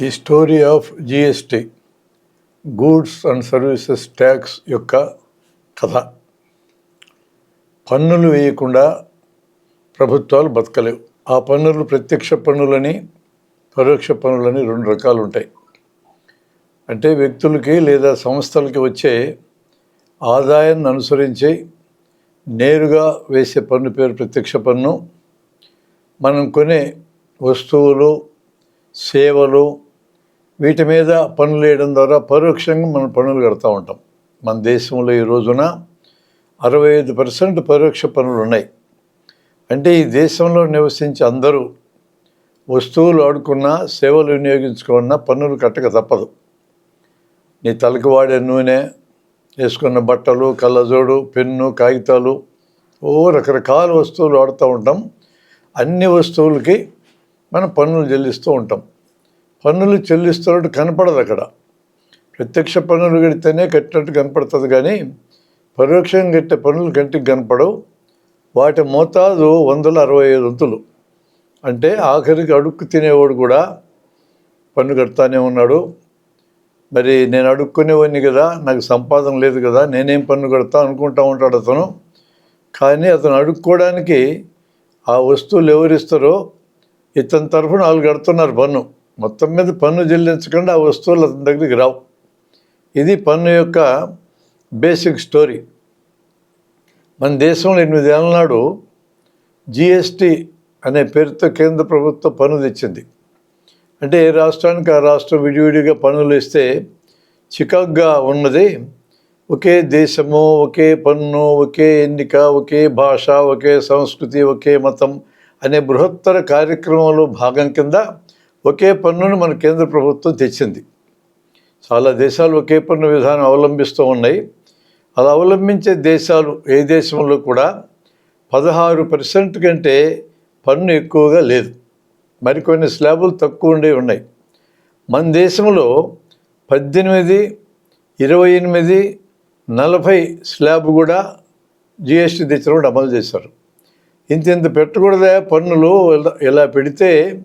The story of GST goods and services tax యొక్క కథ. పన్నులు వేయకుండా ప్రభుత్వాలు బతకలేవు. ఆ పన్నులు ప్రత్యక్ష పన్నులని పరోక్ష పన్నులని రెండు రకాలు ఉంటాయి. అంటే వ్యక్తులకి లేదా సంస్థలకి వచ్చే ఆదాయాన్ని అనుసరించి నేరుగా వేసే పన్ను పేరు ప్రత్యక్ష పన్ను. మనం కొనే వస్తువులు సేవలు వీటి మీద పనులు వేయడం ద్వారా పరోక్షంగా మనం పనులు కడతా ఉంటాం. మన దేశంలో ఈ రోజున అరవై ఐదు పర్సెంట్ పరోక్ష పనులు ఉన్నాయి. అంటే ఈ దేశంలో నివసించే అందరూ వస్తువులు ఆడుకున్నా సేవలు వినియోగించుకున్నా పన్నులు కట్టక తప్పదు. నీ తలకు వాడే నూనె వేసుకున్న బట్టలు కళ్ళజోడు పెన్ను కాగితాలు ఓ రకరకాల వస్తువులు వాడుతూ ఉంటాం. అన్ని వస్తువులకి మనం పన్నులు చెల్లిస్తూ ఉంటాం. పన్నులు చెల్లిస్తున్నట్టు కనపడదు అక్కడ. ప్రత్యక్ష పన్నులు కడితేనే కట్టినట్టు కనపడుతుంది కానీ పరోక్షంగా కట్టే పన్నులు కంటికి కనపడవు. వాటి మోతాదు వందల అరవై ఐదు వంతులు. అంటే ఆఖరికి అడుక్కు తినేవాడు కూడా పన్ను కడతానే ఉన్నాడు. మరి నేను అడుక్కునేవాడిని కదా నాకు సంపాదన లేదు కదా నేనేం పన్ను కడతా అనుకుంటా ఉంటాడు అతను. కానీ అతను అడుక్కోవడానికి ఆ వస్తువులు ఎవరిస్తారో ఇతని తరఫున వాళ్ళు కడుతున్నారు పన్ను. మొత్తం మీద పన్ను చెల్లించకుండా ఆ వస్తువులు అతని దగ్గరికి రావు. ఇది పన్ను యొక్క బేసిక్ స్టోరీ మన దేశంలో ఎనిమిదేళ్ళ నాడు జిఎస్టి అనే పేరుతో కేంద్ర ప్రభుత్వం పన్ను తెచ్చింది. అంటే ఏ రాష్ట్రానికి ఆ రాష్ట్రం విడివిడిగా పన్నులు ఇస్తే చికాగ్గా ఉన్నది ఒకే దేశము ఒకే పన్ను ఒకే ఎన్నిక ఒకే భాష ఒకే సంస్కృతి ఒకే మతం అనే బృహత్తర కార్యక్రమంలో భాగం కింద ఒకే పన్నును మన కేంద్ర ప్రభుత్వం తెచ్చింది. చాలా దేశాలు ఒకే పన్ను విధానం అవలంబిస్తూ ఉన్నాయి. అలా అవలంబించే దేశాలు ఏ దేశంలో కూడా పదహారు పర్సెంట్ కంటే పన్ను ఎక్కువగా లేదు. మరికొన్ని స్లాబులు తక్కువ ఉండే ఉన్నాయి. మన దేశంలో పద్దెనిమిది ఇరవై ఎనిమిది నలభై స్లాబ్ కూడా జిఎస్టీ తెచ్చినప్పుడు అమలు చేశారు. ఇంత ఇంత పెట్టకూడదా పన్నులు? ఇలా- ఇలా పెడితే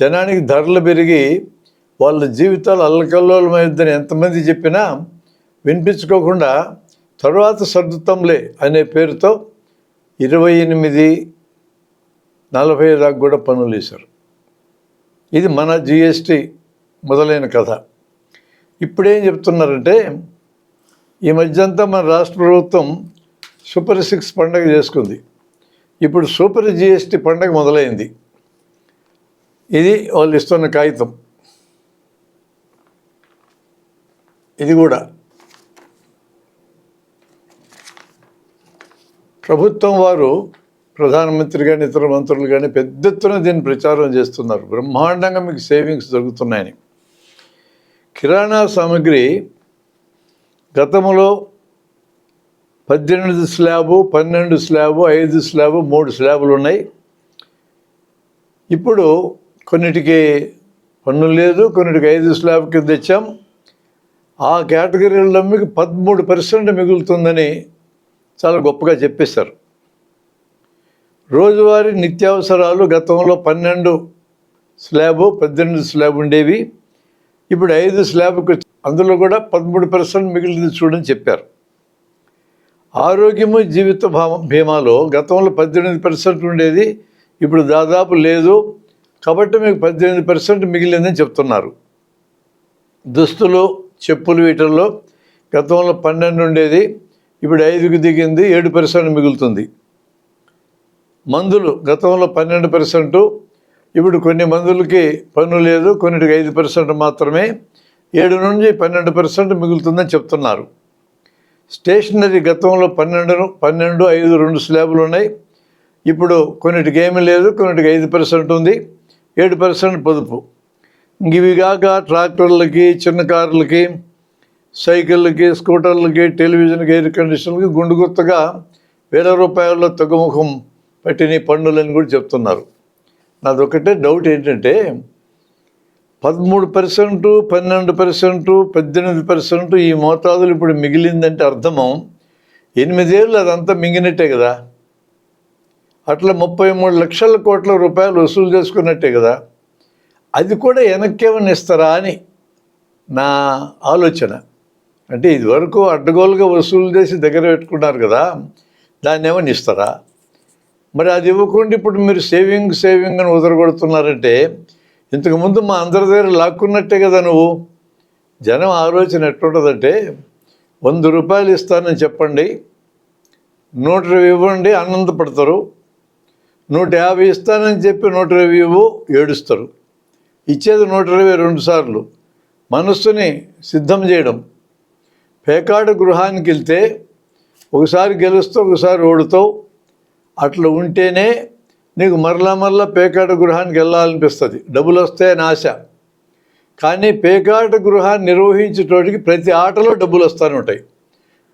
జనానికి ధరలు పెరిగి వాళ్ళ జీవితాలు అల్లకల్లోలమైందని ఎంతమంది చెప్పినా వినిపించుకోకుండా తర్వాత సర్దుతంలే అనే పేరుతో ఇరవై ఎనిమిది నలభై దాకా కూడా పనులు వేశారు. ఇది మన జిఎస్టి మొదలైన కథ. ఇప్పుడేం చెప్తున్నారంటే ఈ మధ్యంతా మన రాష్ట్ర ప్రభుత్వం సూపర్ సిక్స్ పండగ చేసుకుంది. ఇప్పుడు సూపర్ జిఎస్టి పండగ మొదలైంది. ఇది వాళ్ళు ఇస్తున్న కాగితం. ఇది కూడా. ప్రభుత్వం వారు ప్రధానమంత్రి కానీ ఇతర మంత్రులు కానీ పెద్ద ఎత్తున దీన్ని ప్రచారం చేస్తున్నారు. బ్రహ్మాండంగా మీకు సేవింగ్స్ దొరుకుతున్నాయని. కిరాణా సామాగ్రి గతంలో పద్దెనిమిది స్లాబు పన్నెండు స్లాబు ఐదు స్లాబు మూడు స్లాబులు ఉన్నాయి. ఇప్పుడు కొన్నిటికి పన్ను లేదు కొన్నిటికి ఐదు స్లాబ్ కింద తెచ్చాం. ఆ కేటగిరీలో మీకు పదమూడు పర్సెంట్ మిగులుతుందని చాలా గొప్పగా చెప్పేశారు. రోజువారీ నిత్యావసరాలు గతంలో పన్నెండు స్లాబు పద్దెనిమిది స్లాబ్ ఉండేవి. ఇప్పుడు ఐదు స్లాబ్కి అందులో కూడా పదమూడు పర్సెంట్ మిగిలింది చూడని చెప్పారు. ఆరోగ్యము జీవిత భీమాలో గతంలో పద్దెనిమిది పర్సెంట్ ఉండేది. ఇప్పుడు దాదాపు లేదు. కాబట్టి మీకు పద్దెనిమిది పర్సెంట్ మిగిలిందని చెప్తున్నారు. దుస్తులు చెప్పులు వీటిల్లో గతంలో పన్నెండు ఉండేది ఇప్పుడు ఐదుకి దిగింది ఏడు పర్సెంట్ మిగులుతుంది. మందులు గతంలో పన్నెండు పర్సెంటు ఇప్పుడు కొన్ని మందులకి పన్ను లేదు కొన్నిటికి ఐదు పర్సెంట్ మాత్రమే ఏడు నుంచి పన్నెండు పర్సెంట్ మిగులుతుందని చెప్తున్నారు. స్టేషనరీ గతంలో పన్నెండు పన్నెండు ఐదు రెండు స్లాబులు ఉన్నాయి ఇప్పుడు కొన్నిటికి ఏమీ లేదు కొన్నిటికి ఐదు పర్సెంట్ ఉంది. ఏడు పర్సెంట్ పొదుపు. ఇవి కాక ట్రాక్టర్లకి చిన్న కార్లకి సైకిళ్ళకి స్కూటర్లకి టెలివిజన్కి ఎయిర్ కండిషన్లకి గుండుగుత్తగా వేల రూపాయల్లో తగ్గుముఖం పట్టిన పన్నులని కూడా చెప్తున్నారు. నాదొకటే డౌట్ ఏంటంటే పదమూడు పర్సెంటు పన్నెండు పర్సెంటు పద్దెనిమిది పర్సెంటు ఈ మోతాదులు ఇప్పుడు మిగిలిందంటే అర్థం. ఎనిమిదేళ్ళు అదంతా మింగినట్టే కదా. అట్లా ముప్పై మూడు లక్షల కోట్ల రూపాయలు వసూలు చేసుకున్నట్టే కదా. అది కూడా వెనక్కి ఏమైనా ఇస్తారా అని నా ఆలోచన. అంటే ఇదివరకు అడ్డగోలుగా వసూలు చేసి దగ్గర పెట్టుకున్నారు కదా దాన్ని ఏమైనా ఇస్తారా? మరి అది ఇవ్వకుండా ఇప్పుడు మీరు సేవింగ్ సేవింగ్ అని ఉదరగొడుతున్నారంటే ఇంతకుముందు మా అందరి దగ్గర లాక్కున్నట్టే కదా నువ్వు. జనం ఆలోచన ఎట్లుంటుందంటే వంద రూపాయలు ఇస్తానని చెప్పండి నూట ఇరవై ఇవ్వండి ఆనందపడతారు. నూట యాభై ఇస్తానని చెప్పి నూట ఇరవై ఇవ్వు ఏడుస్తారు. ఇచ్చేది నూట ఇరవై రెండు సార్లు. మనస్సుని సిద్ధం చేయడం. పేకాడు గృహానికి వెళ్తే ఒకసారి గెలుస్తావు ఒకసారి ఓడుతావు. అట్లా ఉంటేనే నీకు మరలా మరలా పేకాట గృహానికి వెళ్ళాలనిపిస్తుంది. డబ్బులు వస్తాయని ఆశ. కానీ పేకాట గృహాన్ని నిర్వహించేటోడికి ప్రతి ఆటలో డబ్బులు వస్తూనే ఉంటాయి.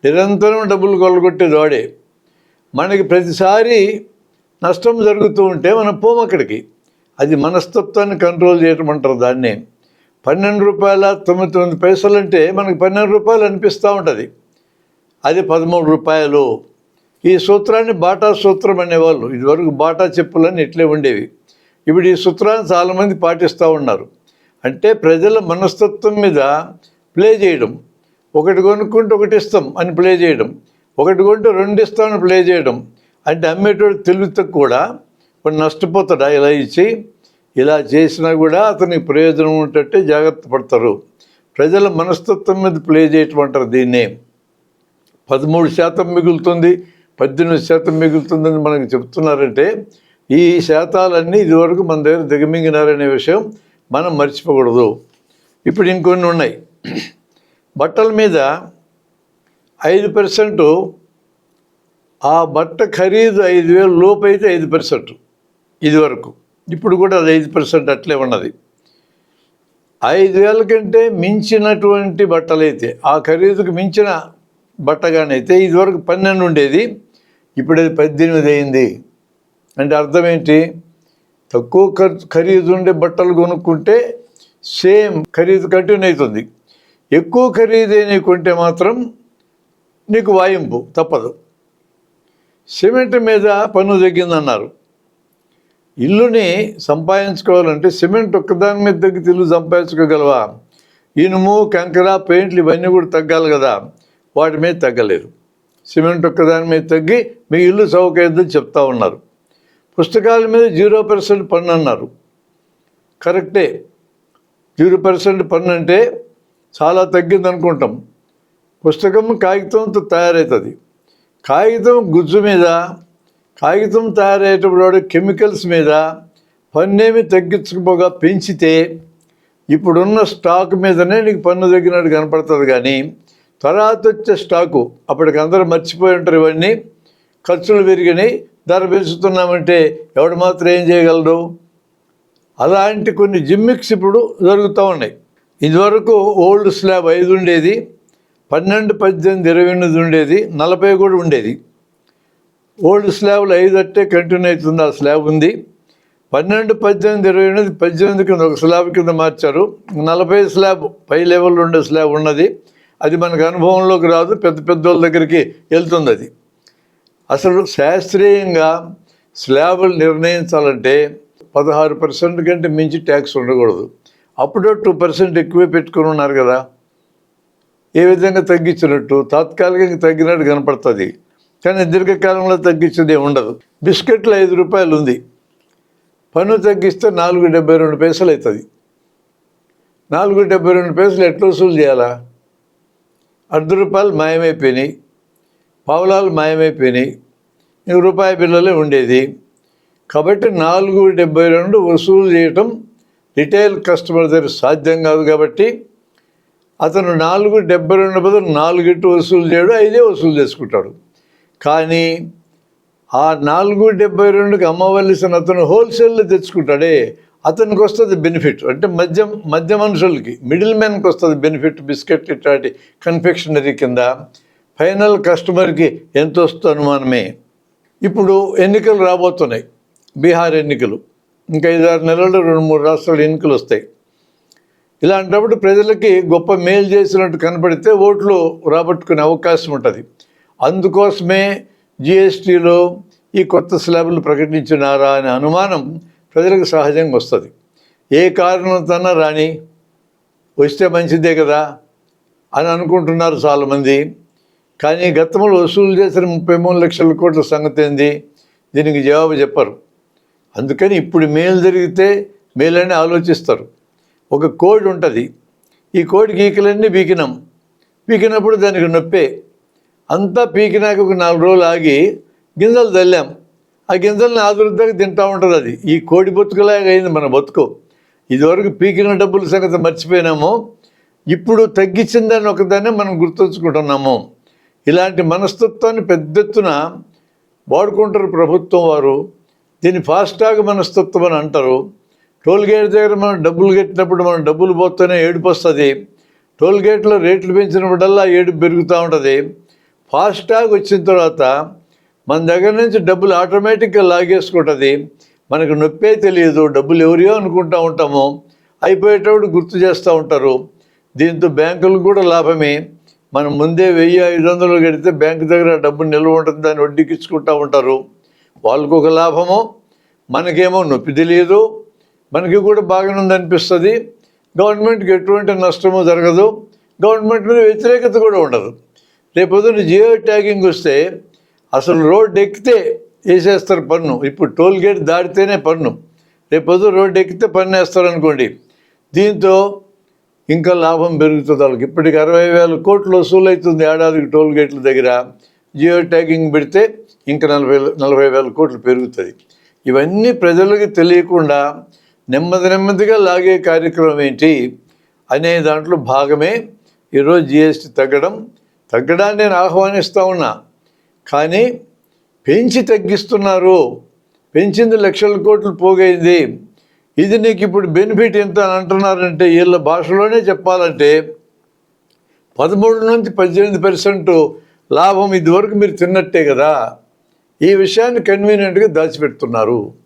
నిరంతరం డబ్బులు కొల్లగొట్టేది వాడే. మనకి ప్రతిసారి నష్టం జరుగుతూ ఉంటే మనం పోం అక్కడికి. అది మనస్తత్వాన్ని కంట్రోల్ చేయటం అంటారు దాన్ని. పన్నెండు రూపాయల తొమ్మిది తొమ్మిది పైసలు అంటే మనకి పన్నెండు రూపాయలు అనిపిస్తూ ఉంటుంది. అది పదమూడు రూపాయలు. ఈ సూత్రాన్ని బాటా సూత్రం అనేవాళ్ళు. ఇదివరకు బాటా చెప్పులని ఇట్లే ఉండేవి. ఇప్పుడు ఈ సూత్రాన్ని చాలామంది పాటిస్తూ ఉన్నారు. అంటే ప్రజల మనస్తత్వం మీద ప్లే చేయడం. ఒకటి కొనుక్కుంటే ఒకటి ఇస్తాం అని ప్లే చేయడం. ఒకటి కొంటే రెండు ఇస్తామని ప్లే చేయడం. అంటే అమ్మేటోడు తెలివితో కూడా కొన్ని నష్టపోతాడు. ఇలా ఇచ్చి ఇలా చేసినా కూడా అతనికి ప్రయోజనం ఉంటే జాగ్రత్త పడతారు. ప్రజల మనస్తత్వం మీద ప్లే చేయటం అంటారు దీన్నే. పదమూడు శాతం మిగులుతుంది పద్దెనిమిది శాతం మిగులుతుందని మనకు చెప్తున్నారంటే ఈ శాతాలన్నీ ఇదివరకు మన దగ్గర దిగమింగినారనే విషయం మనం మర్చిపోకూడదు. ఇప్పుడు ఇంకొన్ని ఉన్నాయి. బట్టల మీద ఐదు పర్సెంటు ఆ బట్ట ఖరీదు ఐదు వేలు లోపు అయితే ఐదు పర్సెంట్ ఇదివరకు ఇప్పుడు కూడా అది ఐదు పర్సెంట్ అట్లే ఉన్నది. ఐదు వేల కంటే మించినటువంటి బట్టలైతే ఆ ఖరీదుకు మించిన బట్టగానైతే ఇదివరకు పన్నెండు ఉండేది. ఇప్పుడు అది పద్దెనిమిది అయింది. అంటే అర్థం ఏంటి? తక్కువ ఖర్చు ఖరీదు ఉండే బట్టలు కొనుక్కుంటే సేమ్ ఖరీదు కంటిన్యూ అవుతుంది. ఎక్కువ ఖరీదైనవి కొంటే మాత్రం నీకు వాయింపు తప్పదు. సిమెంట్ మీద పన్ను తగ్గిందన్నారు. ఇల్లుని సంపాదించుకోవాలంటే సిమెంట్ ఒక్కదాని మీద తగ్గితే ఇల్లు సంపాదించుకోగలవా? ఇనుము కంకర పెయింట్లు ఇవన్నీ కూడా తగ్గాలి కదా. వాటి మీద తగ్గలేదు. సిమెంట్ ఒక్కదాని మీద తగ్గి మీ ఇల్లు సౌకర్యం చెప్తా ఉన్నారు. పుస్తకాల మీద జీరో పర్సెంట్ పన్ను అన్నారు. కరెక్టే. జీరో పర్సెంట్ పన్ను అంటే చాలా తగ్గింది అనుకుంటాం పుస్తకం కాగితంతో తయారవుతుంది కాగితం గుజ్జు మీద కాగితం తయారయ్యేటప్పుడు కెమికల్స్ మీద పన్నేమి తగ్గించకపోగా పెంచితే ఇప్పుడున్న స్టాక్ మీదనే నీకు పన్ను తగ్గినట్టు కనపడుతుంది కానీ తర్వాత వచ్చే స్టాకు అప్పటికి అందరూ మర్చిపోయి ఉంటారు ఇవన్నీ. ఖర్చులు పెరిగినాయి ధర పెంచుతున్నామంటే ఎవడు మాత్రం ఏం చేయగలడు? అలాంటి కొన్ని జిమ్మిక్స్ ఇప్పుడు జరుగుతూ ఉన్నాయి. ఇదివరకు ఓల్డ్ స్లాబ్ ఐదు ఉండేది. పన్నెండు పద్దెనిమిది ఇరవై ఎనిమిది ఉండేది నలభై కూడా ఉండేది. ఓల్డ్ స్లాబ్లు ఐదు అట్టే కంటిన్యూ అవుతుంది ఆ స్లాబ్ ఉంది. పన్నెండు పద్దెనిమిది ఇరవై ఎనిమిది పద్దెనిమిది కింద ఒక స్లాబ్ కింద మార్చారు. నలభై స్లాబ్ పై లెవెల్లో ఉండే స్లాబ్ ఉన్నది. అది మనకు అనుభవంలోకి రాదు పెద్ద పెద్ద వాళ్ళ దగ్గరికి వెళ్తుంది అది. అసలు శాస్త్రీయంగా స్లాబులు నిర్ణయించాలంటే పదహారు పర్సెంట్ కంటే మించి ట్యాక్స్ ఉండకూడదు. అప్పుడు టూ పర్సెంట్ ఎక్కువే పెట్టుకుని ఉన్నారు కదా. ఏ విధంగా తగ్గించినట్టు తాత్కాలికంగా తగ్గినట్టు కనపడుతుంది. కానీ దీర్ఘకాలంలో తగ్గించింది ఉండదు. బిస్కెట్లు ఐదు రూపాయలు ఉంది. పన్ను తగ్గిస్తే నాలుగు డెబ్బై రెండు పైసలు అవుతుంది. నాలుగు డెబ్బై రెండు పైసలు ఎట్లా వసూలు చేయాలా? అర్ధ రూపాయలు మాయమైపోయినాయి. పావులాలు మాయమైపోయినాయి. ఇంక రూపాయి బిల్లలే ఉండేది. కాబట్టి నాలుగు డెబ్బై రెండు వసూలు చేయటం రిటైల్ కస్టమర్ దగ్గర సాధ్యం కాదు కాబట్టి అతను నాలుగు డెబ్బై రెండు బదులు నాలుగిట్టు వసూలు చేయడు ఐదే వసూలు చేసుకుంటాడు. కానీ ఆ నాలుగు డెబ్బై రెండుకి అమ్మవలసిన అతను హోల్సేల్లో తెచ్చుకుంటాడే అతనికి వస్తుంది బెనిఫిట్. అంటే మధ్య మధ్య మనుషులకి మిడిల్ మ్యాన్కి వస్తుంది బెనిఫిట్ బిస్కెట్ ఇట్లాంటి కన్ఫెక్షనరీ కింద. ఫైనల్ కస్టమర్కి ఎంత వస్తుంది అనుమానమే. ఇప్పుడు ఎన్నికలు రాబోతున్నాయి. బీహార్ ఎన్నికలు. ఇంకా ఐదారు నెలలు రెండు మూడు రాష్ట్రాల ఎన్నికలు వస్తాయి. ఇలాంటప్పుడు ప్రజలకి గొప్ప మేలు చేసినట్టు కనపడితే ఓట్లు రాబట్టుకునే అవకాశం ఉంటుంది. అందుకోసమే జిఎస్టీలో ఈ కొత్త స్లాబులు ప్రకటించినారా అనే అనుమానం ప్రజలకు సహజంగా వస్తుంది. ఏ కారణంతోనా రాని వస్తే మంచిదే కదా అని అనుకుంటున్నారు చాలామంది. కానీ గతంలో వసూలు చేసిన ముప్పై మూడు లక్షల కోట్ల సంగతి ఏంది? దీనికి జవాబు చెప్పరు. అందుకని ఇప్పుడు మేలు జరిగితే మేలని ఆలోచిస్తారు. ఒక కోడి ఉంటుంది. ఈ కోడి గీకలన్నీ పీకినాం. పీకినప్పుడు దానికి నొప్పే. అంతా పీకినాక ఒక నాలుగు రోజులు ఆగి గింజలు చల్లాం ఆ గింజల్ని ఆదురుద్దాక తింటూ ఉంటుంది అది. ఈ కోడి బతుకులాగా అయింది మన బతుకు. ఇదివరకు పీకిన డబ్బుల సంగతి మర్చిపోయినాము. ఇప్పుడు తగ్గించిందని ఒకదాన్ని మనం గుర్తుంచుకుంటున్నాము. ఇలాంటి మనస్తత్వాన్ని పెద్ద ఎత్తున వాడుకుంటారు ప్రభుత్వం వారు. దీన్ని ఫాస్టాగ్ మనస్తత్వం అని అంటారు. టోల్ గేట్ దగ్గర మనం డబ్బులు కట్టినప్పుడు మనం డబ్బులు పోతేనే ఏడుపు వస్తుంది. టోల్ గేట్లో రేట్లు పెంచినప్పుడల్లా ఏడుపు పెరుగుతూ ఉంటుంది. ఫాస్టాగ్ వచ్చిన తర్వాత మన దగ్గర నుంచి డబ్బులు ఆటోమేటిక్గా లాగేసుకుంటుంది. మనకు నొప్పే తెలియదు. డబ్బులు ఎవరియో అనుకుంటూ ఉంటాము. అయిపోయేటప్పుడు గుర్తు చేస్తూ ఉంటారు. దీంతో బ్యాంకులు కూడా లాభమే. మనం ముందే వెయ్యి ఐదు వందలు కడితే బ్యాంకు దగ్గర డబ్బులు డబ్బు నిల్వ ఉంటుంది దాన్ని వడ్డీకి ఇచ్చుకుంటూ ఉంటారు. వాళ్ళకు ఒక లాభము. మనకేమో నొప్పి తెలియదు. మనకి కూడా బాగానే ఉందనిపిస్తుంది. గవర్నమెంట్కి ఎటువంటి నష్టము జరగదు. గవర్నమెంట్ మీద వ్యతిరేకత కూడా ఉండదు. రేపొద్దున జియో ట్యాగింగ్ వస్తే అసలు రోడ్డు ఎక్కితే వేసేస్తారు పన్ను. ఇప్పుడు టోల్ గేట్ దాటితేనే పన్ను. రేపొద్దు రోడ్డు ఎక్కితే పన్ను వేస్తారు అనుకోండి. దీంతో ఇంకా లాభం పెరుగుతుంది వాళ్ళకి. ఇప్పటికి అరవై వేల కోట్లు వసూలు అవుతుంది ఏడాదికి టోల్ గేట్ల దగ్గర. జియో ట్యాగింగ్ పెడితే ఇంకా నలభై నలభై వేల కోట్లు పెరుగుతుంది. ఇవన్నీ ప్రజలకు తెలియకుండా నెమ్మది నెమ్మదిగా లాగే కార్యక్రమం ఏంటి అనే దాంట్లో భాగమే ఈరోజు జిఎస్టీ తగ్గడం. తగ్గడాన్ని నేను ఆహ్వానిస్తూ ఉన్నా. కానీ పెంచి తగ్గిస్తున్నారు. పెంచింది లక్షల కోట్లు పోగైంది. ఇది నీకు ఇప్పుడు బెనిఫిట్ ఎంత అని అంటున్నారంటే వీళ్ళ భాషలోనే చెప్పాలంటే పదమూడు నుంచి పద్దెనిమిది పర్సెంట్ లాభం ఇదివరకు మీరు తిన్నట్టే కదా. ఈ విషయాన్ని కన్వీనియంట్గా దాచిపెడుతున్నారు.